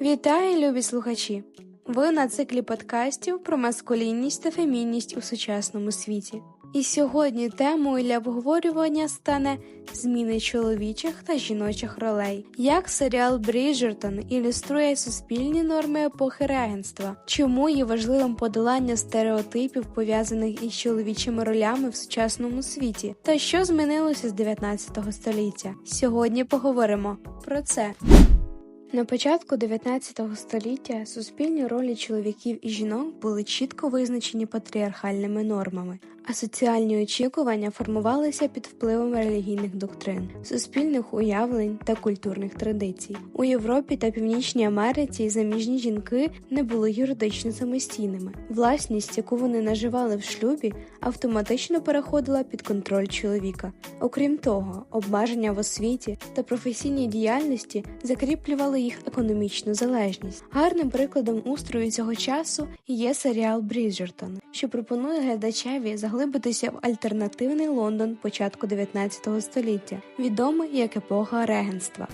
Вітаю, любі слухачі! Ви на циклі подкастів про маскулінність та фемінність у сучасному світі. І сьогодні темою для обговорювання стане зміни чоловічих та жіночих ролей, як серіал Бріджертон ілюструє суспільні норми епохи регенства, чому є важливим подолання стереотипів пов'язаних із чоловічими ролями в сучасному світі, та що змінилося з 19 століття. Сьогодні поговоримо про це. На початку 19 століття суспільні ролі чоловіків і жінок були чітко визначені патріархальними нормами, а соціальні очікування формувалися під впливом релігійних доктрин, суспільних уявлень та культурних традицій. У Європі та Північній Америці заміжні жінки не були юридично самостійними. Власність, яку вони наживали в шлюбі, автоматично переходила під контроль чоловіка. Окрім того, обмеження в освіті та професійній діяльності закріплювали їх економічну залежність. Гарним прикладом устрою цього часу є серіал Бріджертон, що пропонує глядачеві заглибитися в альтернативний Лондон початку 19 століття, відомий як епоха регенства.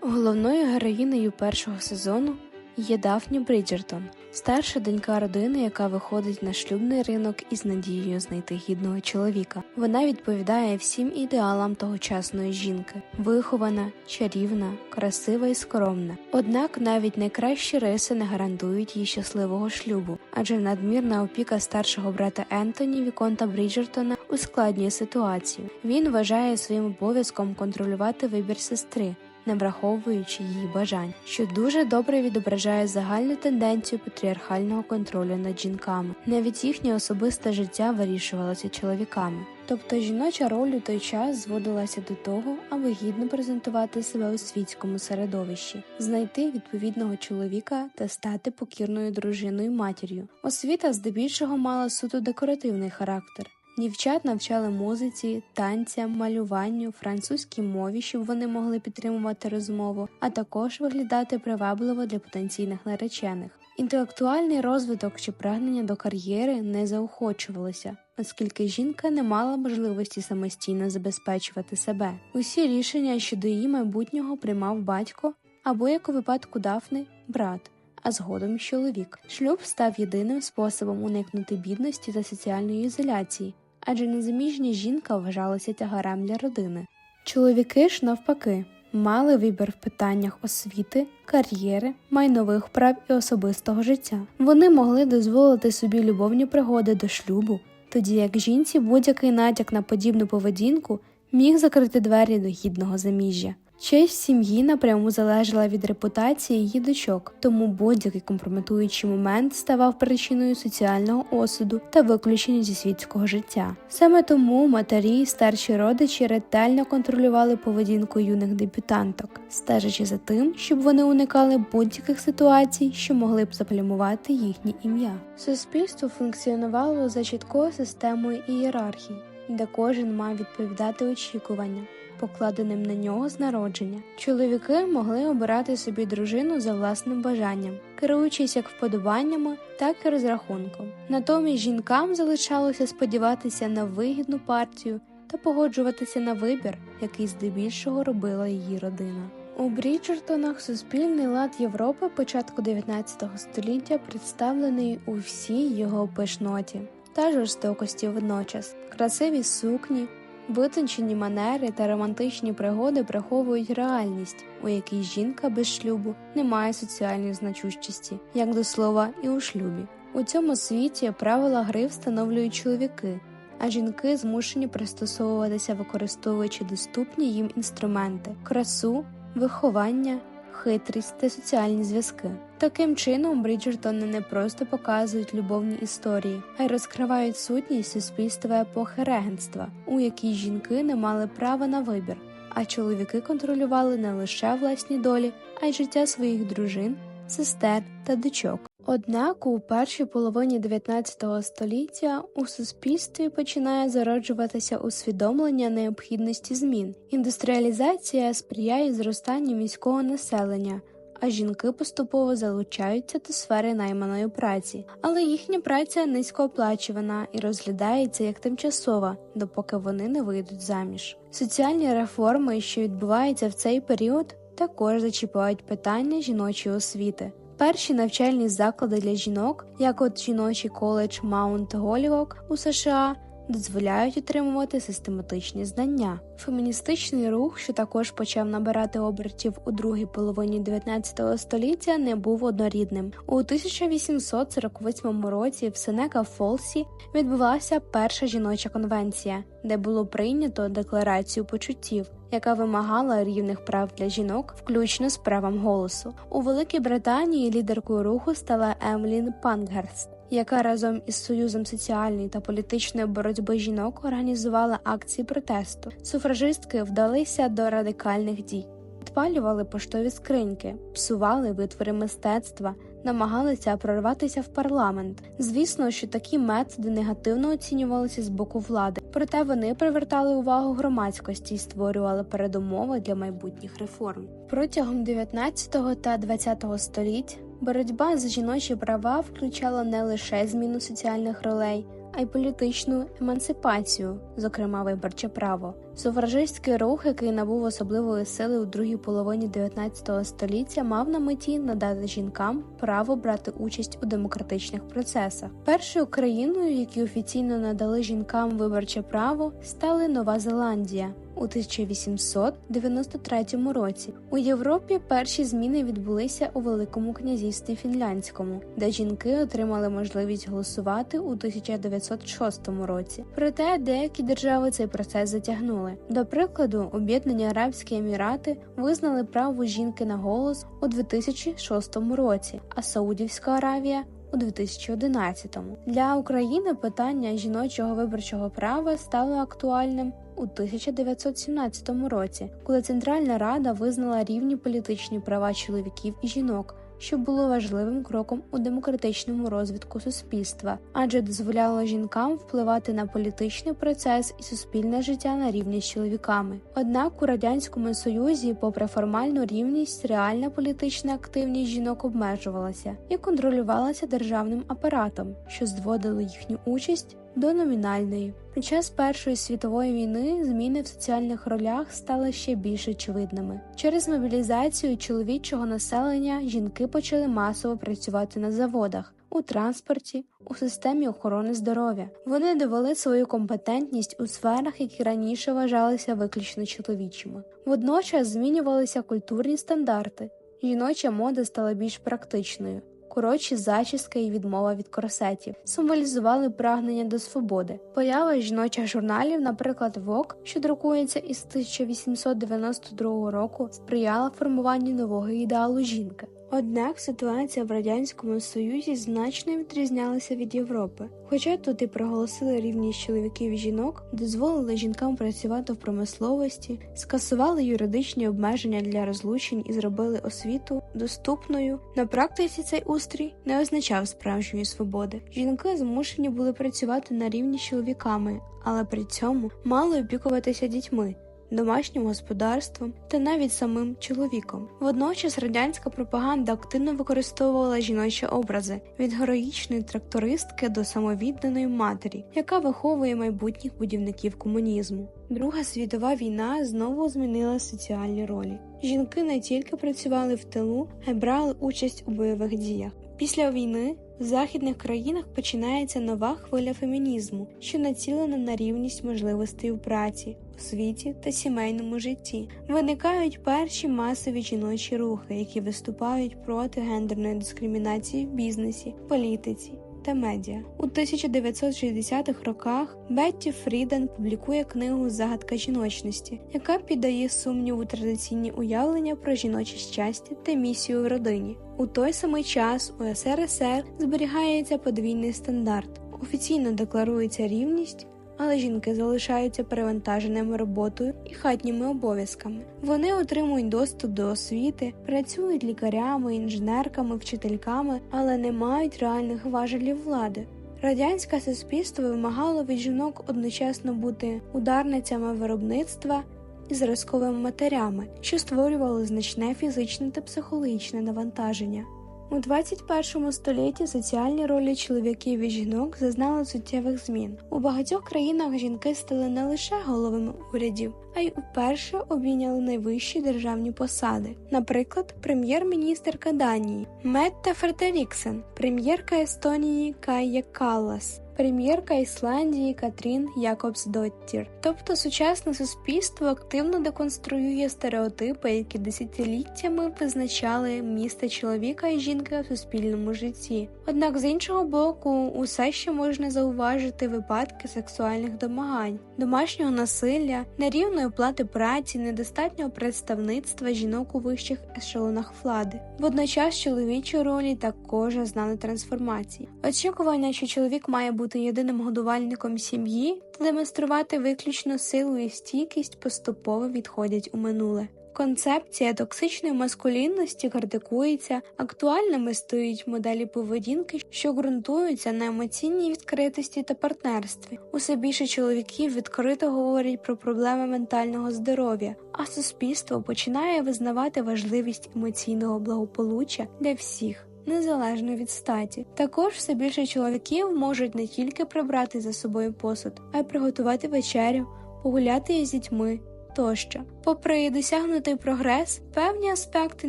Головною героїнею першого сезону є Дафні Бріджертон, старша донька родини, яка виходить на шлюбний ринок із надією знайти гідного чоловіка. Вона відповідає всім ідеалам тогочасної жінки: вихована, чарівна, красива і скромна. Однак навіть найкращі риси не гарантують їй щасливого шлюбу, адже надмірна опіка старшого брата Ентоні Віконта Бріджертона ускладнює ситуацію. Він вважає своїм обов'язком контролювати вибір сестри не враховуючи її бажань, що дуже добре відображає загальну тенденцію патріархального контролю над жінками. Навіть їхнє особисте життя вирішувалося чоловіками. Тобто жіноча роль у той час зводилася до того, аби гідно презентувати себе у світському середовищі, знайти відповідного чоловіка та стати покірною дружиною матір'ю. Освіта здебільшого мала суто декоративний характер. Дівчат навчали музиці, танцям, малюванню, французькій мові, щоб вони могли підтримувати розмову, а також виглядати привабливо для потенційних наречених. Інтелектуальний розвиток чи прагнення до кар'єри не заохочувалося, оскільки жінка не мала можливості самостійно забезпечувати себе. Усі рішення щодо її майбутнього приймав батько або, як у випадку Дафни, брат. А згодом чоловік. Шлюб став єдиним способом уникнути бідності та соціальної ізоляції, адже незаміжня жінка вважалася тягарем для родини. Чоловіки ж, навпаки, мали вибір в питаннях освіти, кар'єри, майнових прав і особистого життя. Вони могли дозволити собі любовні пригоди до шлюбу, тоді як жінці будь-який натяк на подібну поведінку міг закрити двері до гідного заміжжя. Честь сім'ї напряму залежала від репутації її дочок, тому будь-який компрометуючий момент ставав причиною соціального осуду та виключення зі світського життя. Саме тому матері і старші родичі ретельно контролювали поведінку юних дебютанток, стежачи за тим, щоб вони уникали будь-яких ситуацій, що могли б заплямувати їхнє ім'я. Суспільство функціонувало за чіткою системою ієрархії, де кожен мав відповідати очікуванням покладеним на нього з народження. Чоловіки могли обирати собі дружину за власним бажанням, керуючись як вподобаннями, так і розрахунком. Натомість жінкам залишалося сподіватися на вигідну партію та погоджуватися на вибір, який здебільшого робила її родина. У Бріджертонах суспільний лад Європи початку 19 століття представлений у всій його пишноті та жорстокості водночас, красиві сукні, Витончені манери та романтичні пригоди приховують реальність, у якій жінка без шлюбу не має соціальної значущості, як до слова, і у шлюбі. У цьому світі правила гри встановлюють чоловіки, а жінки змушені пристосовуватися, використовуючи доступні їм інструменти, красу, виховання хитрість та соціальні зв'язки. Таким чином, Бріджертони не просто показують любовні історії, а й розкривають сутність суспільства епохи регенства, у якій жінки не мали права на вибір, а чоловіки контролювали не лише власні долі, а й життя своїх дружин, сестер та дочок. Однак у першій половині 19 століття у суспільстві починає зароджуватися усвідомлення необхідності змін. Індустріалізація сприяє зростанню міського населення, а жінки поступово залучаються до сфери найманої праці, але їхня праця низько оплачувана і розглядається як тимчасова, допоки вони не вийдуть заміж. Соціальні реформи, що відбуваються в цей період, також зачіпають питання жіночої освіти. Перші навчальні заклади для жінок, як от жіночий коледж Маунт Голівок у США, дозволяють отримувати систематичні знання. Феміністичний рух, що також почав набирати обертів у другій половині 19 століття, не був однорідним. У 1848 році в Сенека Фолсі відбулася перша жіноча конвенція, де було прийнято декларацію почуттів. Яка вимагала рівних прав для жінок, включно з правом голосу у Великій Британії лідеркою руху стала Емлін Пангерст, яка разом із Союзом соціальної та політичної боротьби жінок організувала акції протесту. Суфражистки вдалися до радикальних дій, підпалювали поштові скриньки, псували витвори мистецтва, намагалися прорватися в парламент. Звісно, що такі методи негативно оцінювалися з боку влади, проте вони привертали увагу громадськості і створювали передумови для майбутніх реформ. Протягом 19 та 20 століть боротьба за жіночі права включала не лише зміну соціальних ролей. А й політичну емансипацію, зокрема виборче право. Суфражистський рух, який набув особливої сили у другій половині 19 століття, мав на меті надати жінкам право брати участь у демократичних процесах. Першою країною, які офіційно надали жінкам виборче право, стали Нова Зеландія. У 1893 році у Європі перші зміни відбулися у Великому князівстві Фінляндському, де жінки отримали можливість голосувати у 1906 році. Проте деякі держави цей процес затягнули. До прикладу, Об'єднані Арабські Емірати визнали право жінки на голос у 2006 році, а Саудівська Аравія. У 2011-му. для України питання жіночого виборчого права стало актуальним у 1917 році, коли Центральна Рада визнала рівні політичні права чоловіків і жінок, що було важливим кроком у демократичному розвитку суспільства, адже дозволяло жінкам впливати на політичний процес і суспільне життя на рівні з чоловіками. Однак у радянському союзі, попри формальну рівність, реальна політична активність жінок обмежувалася і контролювалася державним апаратом, що зводило їхню участь до номінальної. Під час Першої світової війни зміни в соціальних ролях стали ще більш очевидними. Через мобілізацію чоловічого населення жінки почали масово працювати на заводах. У транспорті, у системі охорони здоров'я вони довели свою компетентність у сферах, які раніше вважалися виключно чоловічими. Водночас змінювалися культурні стандарти. Жіноча мода стала більш практичною коротші зачіски і відмова від корсетів, символізували прагнення до свободи. Поява жіночих журналів, наприклад, Vogue, що друкується із 1892 року, сприяла формуванню нового ідеалу жінки. Однак ситуація в радянському союзі значно відрізнялася від Європи. Хоча тут і проголосили рівність чоловіків і жінок, дозволили жінкам працювати в промисловості, скасували юридичні обмеження для розлучень і зробили освіту доступною. На практиці цей устрій не означав справжньої свободи. Жінки змушені були працювати на рівні з чоловіками, але при цьому мали опікуватися дітьми домашнім господарством та навіть самим чоловіком. Водночас радянська пропаганда активно використовувала жіночі образи від героїчної трактористки до самовідданої матері, яка виховує майбутніх будівників комунізму. Друга світова війна знову змінила соціальні ролі. Жінки не тільки працювали в тилу, а й брали участь у бойових діях. Після війни в західних країнах починається нова хвиля фемінізму, що націлена на рівність можливостей у праці, освіті та сімейному житті. Виникають перші масові жіночі рухи, які виступають проти гендерної дискримінації в бізнесі, політиці. Та медіа у 1960-х роках Бетті Фріден публікує книгу Загадка жіночності, яка піддає сумніву традиційні уявлення про жіноче щастя та місію в родині. У той самий час у СРСР зберігається подвійний стандарт. Офіційно декларується рівність, але жінки залишаються перевантаженими роботою і хатніми обов'язками. Вони отримують доступ до освіти, працюють лікарями, інженерками, вчительками, але не мають реальних важелів влади. Радянське суспільство вимагало від жінок одночасно бути ударницями виробництва і зразковими матерями, що створювали значне фізичне та психологічне навантаження. У 21 столітті соціальні ролі чоловіків і жінок зазнали суттєвих змін. У багатьох країнах жінки стали не лише головами урядів, а й уперше обійняли найвищі державні посади. Наприклад, прем'єр-міністерка Данії Метта Фредеріксен, прем'єрка Естонії Кая Каллас. Прем'єрка Ісландії Катрін Якобсдоттір. Тобто сучасне суспільство активно деконструює стереотипи, які десятиліттями визначали місце чоловіка і жінки в суспільному житті. Однак з іншого боку, усе ще можна зауважити випадки сексуальних домагань, домашнього насилля, нерівної оплати праці, недостатнього представництва жінок у вищих ешелонах влади. Водночас чоловічі ролі також знали трансформації. Очікування, що чоловік має бути єдиним годувальником сім'ї та демонструвати виключно силу і стійкість поступово відходять у минуле. Концепція токсичної маскулінності критикується, актуальними стають моделі поведінки, що ґрунтуються на емоційній відкритості та партнерстві. Усе більше чоловіків відкрито говорять про проблеми ментального здоров'я, а суспільство починає визнавати важливість емоційного благополуччя для всіх. Незалежно від статі, також все більше чоловіків можуть не тільки прибрати за собою посуд, а й приготувати вечерю, погуляти із дітьми тощо. Попри досягнутий прогрес, певні аспекти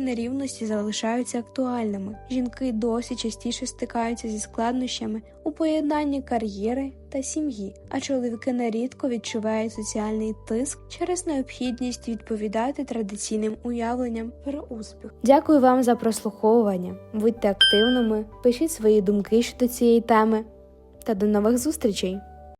нерівності залишаються актуальними. Жінки досі частіше стикаються зі складнощами у поєднанні кар'єри та сім'ї, а чоловіки нерідко відчувають соціальний тиск через необхідність відповідати традиційним уявленням про успіх. Дякую вам за прослуховування. Будьте активними, пишіть свої думки щодо цієї теми та до нових зустрічей!